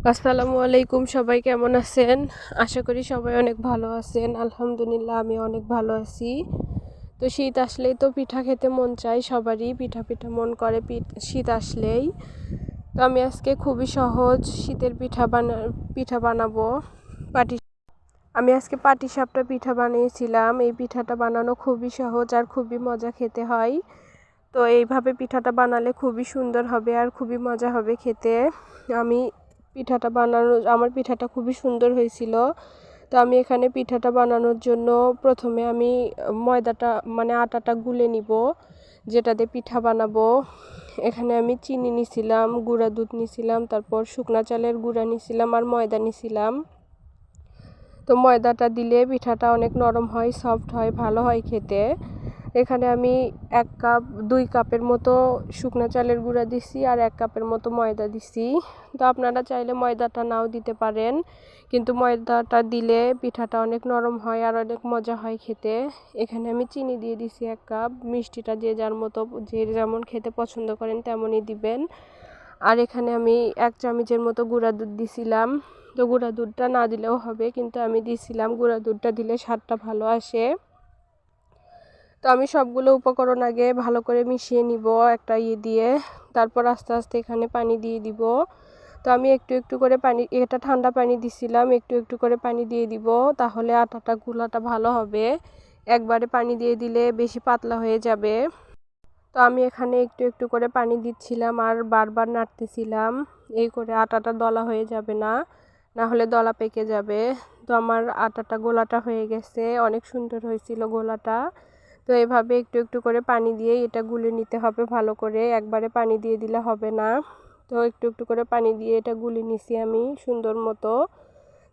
আসসালামু আলাইকুম, সবাই কেমন আছেন? আশা করি সবাই অনেক ভালো আছেন। আলহামদুলিল্লাহ, আমি অনেক ভালো আছি। তো শীত আসলেই তো পিঠা খেতে মন চায়, সবারই পিঠা পিঠা মন করে শীত আসলেই। তো আমি আজকে খুবই সহজ শীতের পিঠা বানা, পিঠা বানাবো। পাটি, আমি আজকে পাটি সাপটা পিঠা বানিয়েছিলাম। এই পিঠাটা বানানো খুবই সহজ আর খুবই মজা খেতে হয়। তো এইভাবে পিঠাটা বানালে খুবই সুন্দর হবে আর খুবই মজা হবে খেতে। আমি পিঠাটা বানানো, আমার পিঠাটা খুবই সুন্দর হয়েছিল। তো আমি এখানে পিঠাটা বানানোর জন্য প্রথমে আমি ময়দাটা মানে আটাটা গুলে নিব, যেটা দিয়ে পিঠা বানাবো। এখানে আমি চিনি নিছিলাম, গুঁড়া দুধ নিছিলাম, তারপর শুকনা চালের গুঁড়া নিছিলাম আর ময়দা নিছিলাম। তো ময়দাটা দিলে পিঠাটা অনেক নরম হয়, সফট হয়, ভালো হয় খেতে। এখানে আমি এক কাপ, দুই কাপের মতো শুকনো চালের গুঁড়া দিছি আর এক কাপের মতো ময়দা দিছি। তো আপনারা চাইলে ময়দাটা নাও দিতে পারেন, কিন্তু ময়দাটা দিলে পিঠাটা অনেক নরম হয় আর অনেক মজা হয় খেতে। এখানে আমি চিনি দিয়ে দিছি এক কাপ, মিষ্টিটা যে যার মতো, যে যেমন খেতে পছন্দ করেন তেমনই দিবেন। আর এখানে আমি এক চামচের মতো গুঁড়া দুধ দিছিলাম। তো গুঁড়া দুধটা না দিলেও হবে, কিন্তু আমি দিছিলাম গুঁড়া দুধটা দিলে স্বাদটা ভালো আসে। তো আমি সবগুলো উপকরণ আগে ভালো করে মিশিয়ে নিব একটা ইয়ে দিয়ে। তারপর আস্তে আস্তে এখানে পানি দিয়ে দিব। তো আমি একটু একটু করে পানি, এটা ঠান্ডা পানি দিছিলাম, একটু একটু করে পানি দিয়ে দিব তাহলে আটাটা, গুলাটা ভালো হবে। একবারে পানি দিয়ে দিলে বেশি পাতলা হয়ে যাবে। তো আমি এখানে একটু একটু করে পানি দিচ্ছিলাম আর বারবার নাড়তেছিলাম। এই করে আটাটা দলা হয়ে যাবে না না হলে দলা পেকে যাবে। তো আমার আটাটা, গোলাটা হয়ে গেছে। অনেক সুন্দর হয়েছিল গোলাটা। তো এভাবে একটু একটু করে পানি দিয়ে এটা গুলে নিতে হবে। ভালো করে একবারে পানি দিয়ে দিলে হবে না। তো একটু একটু করে পানি দিয়ে এটা গুলে নিছি আমি সুন্দর মতো।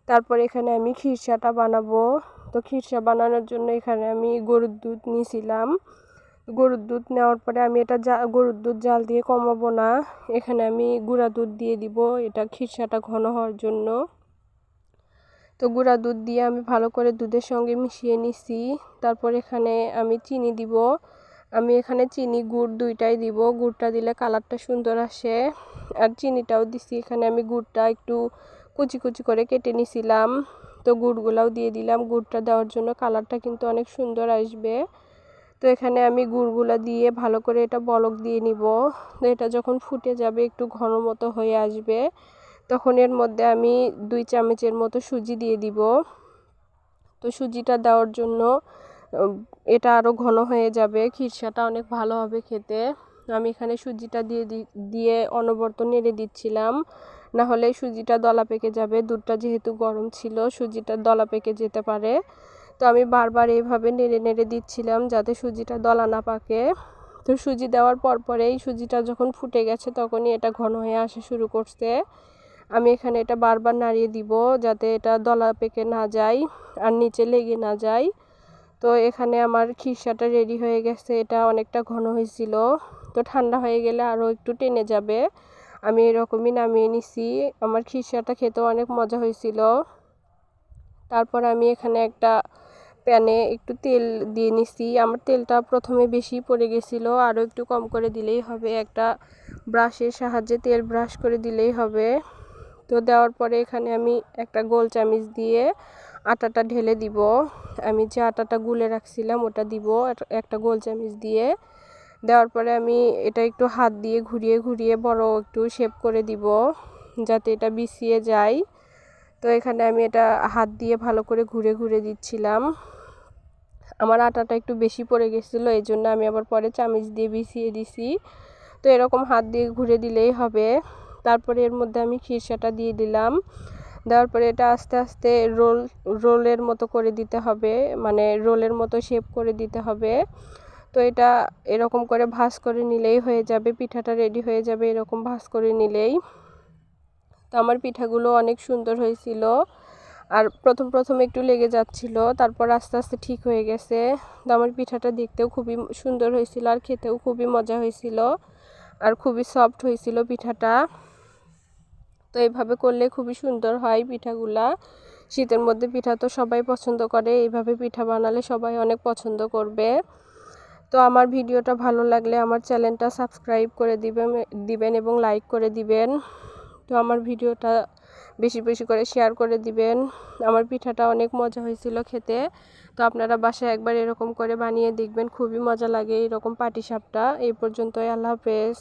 তারপর এখানে আমি খিরসাটা বানাবো। তো খিরসা বানানোর জন্য এখানে আমি গরুর দুধ নিয়েছিলাম গরুর দুধ নেওয়ার পরে আমি এটা জা, গরুর দুধ জাল দিয়ে কমাবো না। এখানে আমি গুঁড়া দুধ দিয়ে দিব। এটা খিরসাটা ঘন হওয়ার জন্য। তো গুঁড়া দুধ দিয়ে আমি ভালো করে দুধের সঙ্গে মিশিয়ে নিছি। তারপর এখানে আমি চিনি দিব। আমি এখানে চিনি গুড় দুইটাই দিব। গুড়টা দিলে কালারটা সুন্দর আসে। আর চিনিটাও দিছি। এখানে আমি গুড়টা একটু কুচি কুচি করে কেটে নিছিলাম। তো গুড়গুলাও দিয়ে দিলাম। গুড়টা দেওয়ার জন্য কালারটা কিন্তু অনেক সুন্দর আসবে। তো এখানে আমি গুড়গুলা দিয়ে ভালো করে এটা বলক দিয়ে নিব। তো এটা যখন ফুটে যাবে একটু ঘন মতো হয়ে আসবে। তখন এর মধ্যে আমি দুই চামচের মতো সুজি দিয়ে দিব। তো সুজিটা দেওয়ার জন্য এটা আরও ঘন হয়ে যাবে খিরসাটা অনেক ভালো হবে খেতে। আমি এখানে সুজিটা দিয়ে দিয়ে অনবরত নেড়ে দিচ্ছিলাম। না হলে সুজিটা দলা পেকে যাবে, দুধটা যেহেতু গরম ছিল, সুজিটা দলা পেকে যেতে পারে। তো আমি বারবার এইভাবে নেড়ে নেড়ে দিচ্ছিলাম যাতে সুজিটা দলা না পাকে। তো সুজি দেওয়ার পর পরেই সুজিটা যখন ফুটে গেছে তখনই এটা ঘন হয়ে আসা শুরু করছে। আমি এখানে এটা বারবার নাড়িয়ে দিব যাতে এটা দলা পেকে না যায় আর নিচে লেগে না যায়। তো এখানে আমার খিরসাটা রেডি হয়ে গেছে। এটা অনেকটা ঘন হয়েছিল। তো ঠান্ডা হয়ে গেলে আরও একটু টেনে যাবে। আমি এরকমই নামিয়ে নিছি। আমার খিরসাটা খেতেও অনেক মজা হয়েছিল। তারপর আমি এখানে একটা প্যানে একটু তেল দিয়ে নিছি। আমার তেলটা প্রথমে বেশি পড়ে গেছিল। আরও একটু কম করে দিলেই হবে। একটা ব্রাশের সাহায্যে তেল ব্রাশ করে দিলেই হবে। তো দেওয়ার পরে এখানে আমি একটা গোল চামিচ দিয়ে আটাটা ঢেলে দিব। আমি যে আটাটা গুলে রাখছিলাম ওটা দিব একটা গোল চামিচ দিয়ে। দেওয়ার পরে আমি এটা একটু হাত দিয়ে ঘুরিয়ে ঘুরিয়ে বড় একটু শেপ করে দিব যাতে এটা বিছিয়ে যায়। তো এখানে আমি এটা হাত দিয়ে ভালো করে ঘুরে ঘুরে দিচ্ছিলাম। আমার আটাটা একটু বেশি পড়ে গেছিল, এই জন্য আমি আবার পরে চামিচ দিয়ে বিছিয়ে দিছি। তো এরকম হাত দিয়ে ঘুরে দিলেই হবে। তারপরে এর মধ্যে আমি খিরসাটা দিয়ে দিলাম। দেওয়ার পরে এটা আস্তে আস্তে রোল, রোলের মতো করে দিতে হবে মানে রোলের মতো শেপ করে দিতে হবে। তো এটা এরকম করে ভাজ করে নিলেই হয়ে যাবে, পিঠাটা রেডি হয়ে যাবে এরকম ভাজ করে নিলেই। তো আমার পিঠাগুলো অনেক সুন্দর হয়েছিল। আর প্রথম প্রথম একটু লেগে যাচ্ছিল, তারপর আস্তে আস্তে ঠিক হয়ে গেছে। তো আমার পিঠাটা দেখতেও খুবই সুন্দর হয়েছিল আর খেতেও খুবই মজা হয়েছিল। আর খুবই সফট হয়েছিল পিঠাটা। তো এইভাবে করলে খুবই সুন্দর হয় পিঠাগুলা। শীতের মধ্যে পিঠা তো সবাই পছন্দ করে, এইভাবে পিঠা বানালে সবাই অনেক পছন্দ করবে। তো আমার ভিডিওটা ভালো লাগলে আমার চ্যানেলটা সাবস্ক্রাইব করে দিবেন দিবেন এবং লাইক করে দিবেন। তো আমার ভিডিওটা বেশি বেশি করে শেয়ার করে দিবেন। আমার পিঠাটা অনেক মজা হয়েছিল খেতে। তো আপনারা বাসায় একবার এরকম করে বানিয়ে দেখবেন, খুবই মজা লাগে এরকম পাটিসাপটা। এই পর্যন্তই, আল্লাহ হাফেজ।